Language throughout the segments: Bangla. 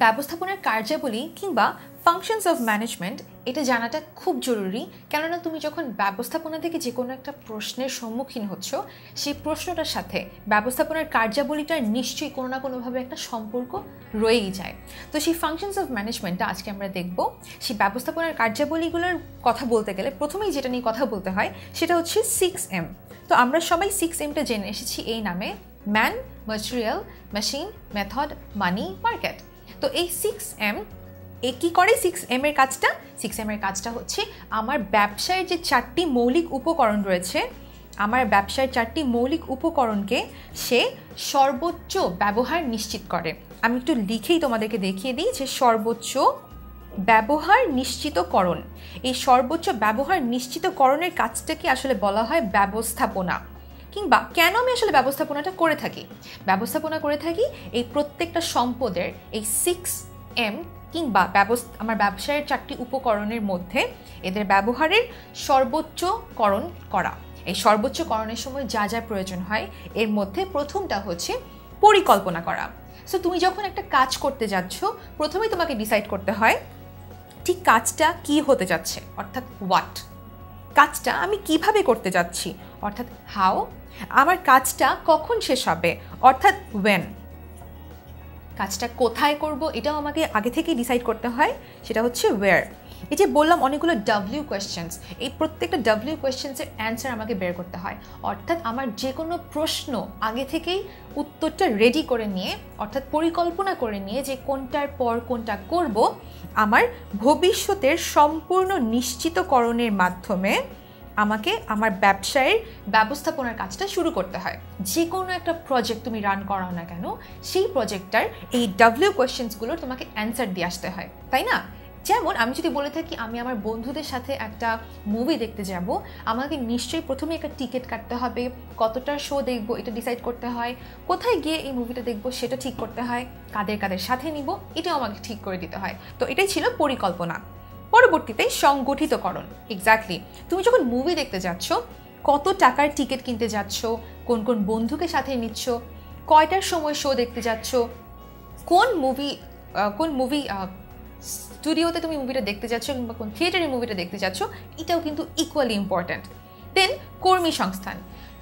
ব্যবস্থাপনার কার্যাবলী কিংবা ফাংশনস অফ ম্যানেজমেন্ট এটা জানাটা খুব জরুরি। কেননা তুমি যখন ব্যবস্থাপনা থেকে যে কোনো একটা প্রশ্নের সম্মুখীন হচ্ছ, সেই প্রশ্নটার সাথে ব্যবস্থাপনার কার্যাবলীটার নিশ্চয়ই কোনো না কোনোভাবে একটা সম্পর্ক রয়েই যায়। তো সেই ফাংশনস অফ ম্যানেজমেন্টটা আজকে আমরা দেখব। সেই ব্যবস্থাপনার কার্যাবলীগুলোর কথা বলতে গেলে প্রথমেই যেটা নিয়ে কথা বলতে হয়, সেটা হচ্ছে সিক্স এম তো আমরা সবাই সিক্স এমটা জেনে এসেছি এই নামে। Man material machine method money market তো এই সিক্স এম এ কী করে সিক্স এম এর কাজটা? সিক্স এম এর কাজটা হচ্ছে আমার ব্যবসায়ের যে চারটি মৌলিক উপকরণ রয়েছে, আমার ব্যবসার চারটি মৌলিক উপকরণকে সে সর্বোচ্চ ব্যবহার নিশ্চিত করে। আমি একটু লিখেই তোমাদেরকে দেখিয়ে দিই যে সর্বোচ্চ ব্যবহার নিশ্চিতকরণ। এই সর্বোচ্চ ব্যবহার নিশ্চিতকরণের কাজটাকে আসলে বলা হয় ব্যবস্থাপনা। কিংবা কেন আমি আসলে ব্যবস্থাপনাটা করে থাকি? ব্যবস্থাপনা করে থাকি এই প্রত্যেকটা সম্পদের এই সিক্স এম কিংবা ব্যবস্থা, আমার ব্যবসায়ের চারটি উপকরণের মধ্যে এদের ব্যবহারের সর্বোচ্চকরণ করা। এই সর্বোচ্চকরণের সময় যা যা প্রয়োজন হয়, এর মধ্যে প্রথমটা হচ্ছে পরিকল্পনা করা। সো তুমি যখন একটা কাজ করতে যাচ্ছ, প্রথমেই তোমাকে ডিসাইড করতে হয়, ঠিক কাজটা কি হতে যাচ্ছে? অর্থাৎ হোয়াট কাজটা আমি কীভাবে করতে যাচ্ছি? অর্থাৎ হাও আমার কাজটা কখন শেষ হবে, অর্থাৎ ওয়েন কাজটা কোথায় করব এটাও আমাকে আগে থেকেই ডিসাইড করতে হয়, সেটা হচ্ছে ওয়ার এই যে বললাম অনেকগুলো ডাব্লিউ কোয়েশ্চেন্স এই প্রত্যেকটা ডাব্লিউ কোয়েশ্চেন্সের অ্যান্সার আমাকে বের করতে হয়। অর্থাৎ আমার যে কোনো প্রশ্ন আগে থেকেই উত্তরটা রেডি করে নিয়ে, অর্থাৎ পরিকল্পনা করে নিয়ে যে কোনটার পর কোনটা করব, আমার ভবিষ্যতের সম্পূর্ণ নিশ্চিতকরণের মাধ্যমে আমাকে আমার ব্যবসায়ের ব্যবস্থাপনার কাজটা শুরু করতে হয়। যে কোনো একটা প্রজেক্ট তুমি রান করাও না কেন, সেই প্রজেক্টটার এই ডাব্লিউ কোয়েশ্চেন্সগুলোর তোমাকে অ্যান্সার দিয়ে আসতে হয়, তাই না? যেমন আমি যদি বলে থাকি, আমি আমার বন্ধুদের সাথে একটা মুভি দেখতে যাব, আমাকে নিশ্চয়ই প্রথমে একটা টিকিট কাটতে হবে, কতটা শো দেখব, এটা ডিসাইড করতে হয়, কোথায় গিয়ে এই মুভিটা দেখব, সেটা ঠিক করতে হয়, কাদের কাদের সাথে নিব, এটাও আমাকে ঠিক করে দিতে হয়। তো এটাই ছিল পরিকল্পনা। পরবর্তীতে সংগঠিতকরণ। এক্স্যাক্টলি তুমি যখন মুভি দেখতে যাচ্ছ, কত টাকার টিকিট কিনতে যাচ্ছ, কোন কোন বন্ধুকে সাথে নিচ্ছ, কয়টার সময় শো দেখতে যাচ্ছ, কোন মুভি কোন মুভি স্টুডিওতে তুমি মুভিটা দেখতে যাচ্ছ কিংবা কোন থিয়েটারে মুভিটা দেখতে যাচ্ছ, এটাও কিন্তু ইকুয়ালি ইম্পর্ট্যান্ট দেন কর্মী সংস্থান।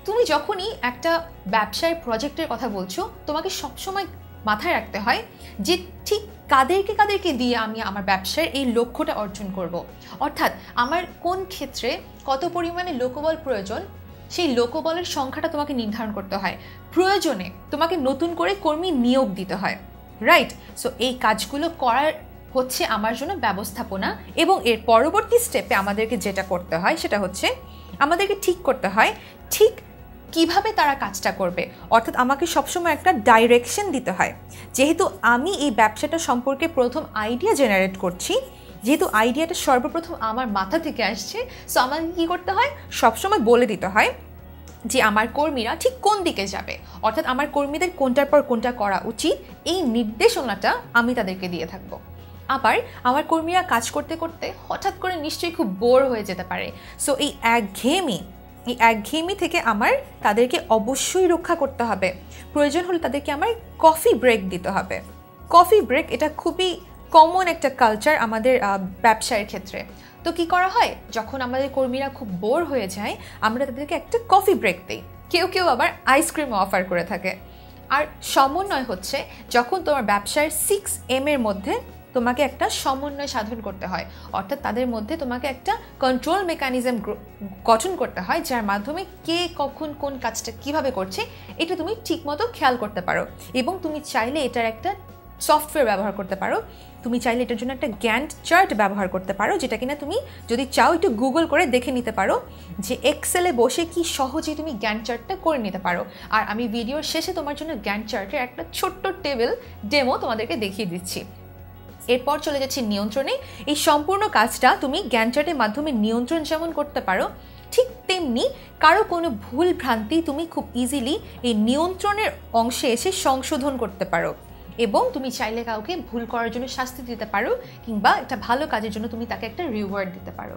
তুমি যখনই একটা ব্যবসায় প্রজেক্টের কথা বলছো, তোমাকে সবসময় মাথায় রাখতে হয় যে ঠিক কাদেরকে কাদেরকে দিয়ে আমি আমার ব্যবসার এই লক্ষ্যটা অর্জন করব। অর্থাৎ আমার কোন ক্ষেত্রে কত পরিমাণে লোকবল প্রয়োজন, সেই লোকবলের সংখ্যাটা তোমাকে নির্ধারণ করতে হয়। প্রয়োজনে তোমাকে নতুন করে কর্মী নিয়োগ দিতে হয়। রাইট সো এই কাজগুলো করার হচ্ছে আমার জন্য ব্যবস্থাপনা এবং এর পরবর্তী স্টেপে আমাদেরকে যেটা করতে হয় সেটা হচ্ছে আমাদেরকে ঠিক করতে হয়। ঠিক কীভাবে তারা কাজটা করবে? অর্থাৎ আমাকে সবসময় একটা ডাইরেকশন দিতে হয়। যেহেতু আমি এই ব্যবসাটা সম্পর্কে প্রথম আইডিয়া জেনারেট করছি, যেহেতু আইডিয়াটা সর্বপ্রথম আমার মাথা থেকে আসছে সো আমাকে কী করতে হয়? সবসময় বলে দিতে হয় যে আমার কর্মীরা ঠিক কোন দিকে যাবে। অর্থাৎ আমার কর্মীদের কোনটার পর কোনটা করা উচিত, এই নির্দেশনাটা আমি তাদেরকে দিয়ে থাকব। আবার আমার কর্মীরা কাজ করতে করতে হঠাৎ করে নিশ্চয়ই খুব বোর হয়ে যেতে পারে। সো এই একঘেয়েমি এই একঘেয়েমি থেকে আমার তাদেরকে অবশ্যই রক্ষা করতে হবে। প্রয়োজন হলে তাদেরকে আমার কফি ব্রেক দিতে হবে। কফি ব্রেক এটা খুবই কমন একটা কালচার আমাদের ব্যবসায়ের ক্ষেত্রে। তো কি করা হয়? যখন আমাদের কর্মীরা খুব বোর হয়ে যায়, আমরা তাদেরকে একটা কফি ব্রেক দিই। কেউ কেউ আবার আইসক্রিম অফার করে থাকে। আর সমন্বয় হচ্ছে, যখন তোমার ব্যবসার সিক্স এম এর মধ্যে তোমাকে একটা সমন্বয় সাধন করতে হয়। অর্থাৎ তাদের মধ্যে তোমাকে একটা কন্ট্রোল মেকানিজম গঠন করতে হয়, যার মাধ্যমে কে কখন কোন কাজটা কীভাবে করছে, এটা তুমি ঠিকমতো খেয়াল করতে পারো। এবং তুমি চাইলে এটার একটা সফটওয়্যার ব্যবহার করতে পারো। তুমি চাইলে এটার জন্য একটা গ্যান্ট চার্ট ব্যবহার করতে পারো, যেটা কিনা তুমি যদি চাও একটু গুগল করে দেখে নিতে পারো যে এক্সেলে বসে কি সহজেই তুমি গ্যান্ট চার্টটা করে নিতে পারো। আর আমি ভিডিওর শেষে তোমার জন্য গ্যান্ট চার্টের একটা ছোট্ট টেবিল ডেমো তোমাদেরকে দেখিয়ে দিচ্ছি। এরপর চলে যাচ্ছে নিয়ন্ত্রণে। এই সম্পূর্ণ কাজটা তুমি জ্ঞান চার্টের মাধ্যমে নিয়ন্ত্রণ যেমন করতে পারো, ঠিক তেমনি কারও কোনো ভুল ভ্রান্তি তুমি খুব ইজিলি এই নিয়ন্ত্রণের অংশে এসে সংশোধন করতে পারো এবং তুমি চাইলে কাউকে ভুল করার জন্য শাস্তি দিতে পারো কিংবা একটা ভালো কাজের জন্য তুমি তাকে একটা রিওয়ার্ড দিতে পারো।